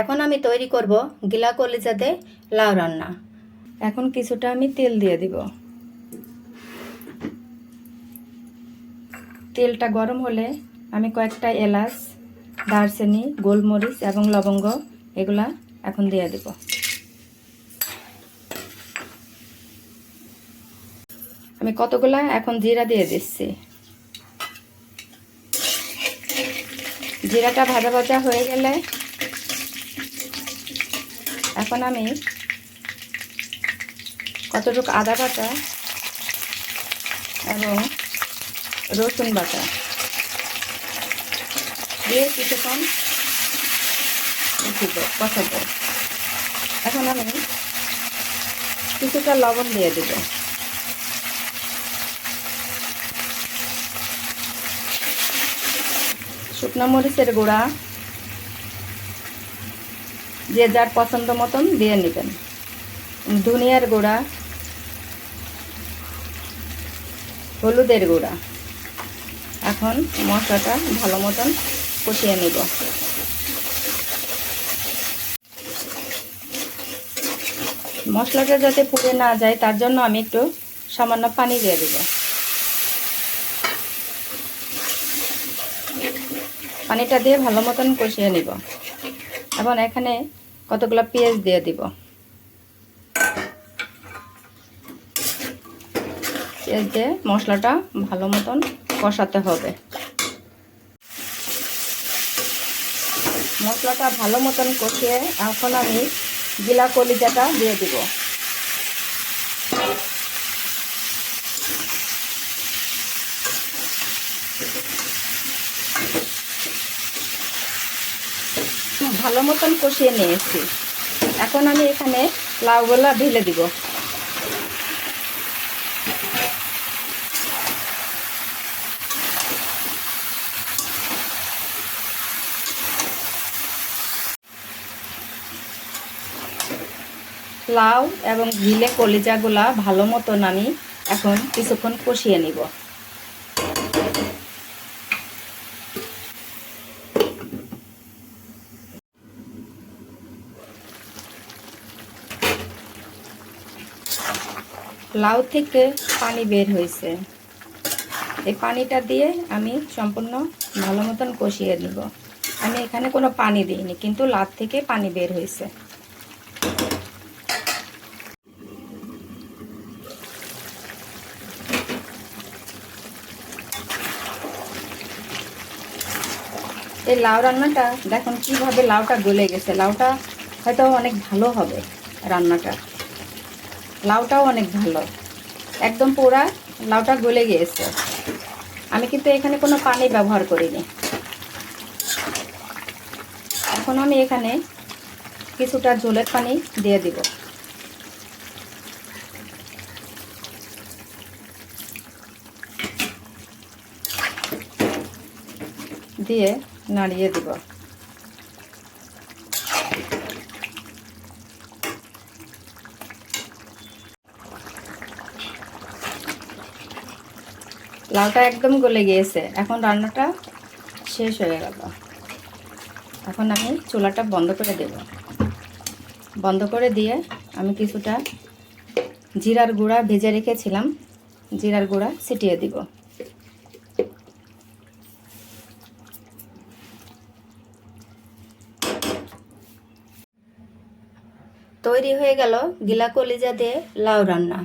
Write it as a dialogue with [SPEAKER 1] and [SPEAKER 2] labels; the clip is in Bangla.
[SPEAKER 1] এখন আমি তৈরি করব গিলা কলিজাতে লাউ রান্না। এখন কিছুটা আমি তেল দিয়ে দিব। তেলটা গরম হলে আমি কয়েকটা এলাচ, দারচিনি, গোলমরিচ এবং লবঙ্গ এগুলা এখন দিয়ে দিব। আমি কতগুলা এখন জিরা দিয়ে দিচ্ছি। জিরাটা ভাজা ভাজা হয়ে গেলে এখন আমি কতটুকু আদা বাটা এবং রসুন বাটা দিয়ে কিছুক্ষণ দিব কষাবো। এখন আমি কিছুটা লবণ দিয়ে দেব। শুকনো মরিচের গুঁড়া যে যার পছন্দ মতন দিয়ে নেবেন। ধনিয়ার গুঁড়া, হলুদের গুঁড়া। এখন মশলাটা ভালো মতন কষিয়ে নিব। মশলাটা যাতে পুড়ে না যায়, তার জন্য আমি একটু সামান্য পানি দিয়ে দেব। পানিটা দিয়ে ভালো মতন কষিয়ে নিব। এখন এখানে কতগুলো পেঁয়াজ দিয়ে দিব? পেঁয়াজ দিয়ে মশলাটা ভালো মতন কষাতে হবে। মশলাটা ভালো মতন কষিয়ে এখন আমি গিলা কলিজাটা দিয়ে দিব। ভালো মতন কষিয়ে নিয়েছি। এখন আমি এখানে লাউগুলা ঢেলে দিব। লাউ এবং ঘিলে কলিজাগুলা ভালো মতন আমি এখন কিছুক্ষণ কষিয়ে নিব। লাউ থেকে পানি বের হয়েছে। এই পানিটা দিয়ে আমি সম্পূর্ণ ভালো মতন কষিয়ে নিব। আমি এখানে কোনো পানি দিইনি, কিন্তু লাউ থেকে পানি বের হয়েছে। এই লাউ রান্নাটা দেখুন কীভাবে লাউটা গলে গেছে। লাউটা হয়তো অনেক ভালো হবে রান্নাটা। লাউটাও অনেক ভালো। একদম পোড়া, লাউটা গলে গিয়েছে। আমি কিন্তু এখানে কোনো পানি ব্যবহার করিনি। এখন আমি এখানে কিছুটা ঝোলের পানি দিয়ে দিব। দিয়ে নাড়িয়ে দিব। লাউটা একদম গলে গিয়েছে। এখন রান্নাটা শেষ হয়ে গেল। এখন আমি চুলাটা বন্ধ করে দেব। বন্ধ করে দিয়ে আমি কিছুটা জিরার গুঁড়া ভেজে রেখেছিলাম। জিরার গুঁড়া ছিটিয়ে দিব। তৈরি হয়ে গেল গিলা কলিজা দিয়ে লাউ রান্না।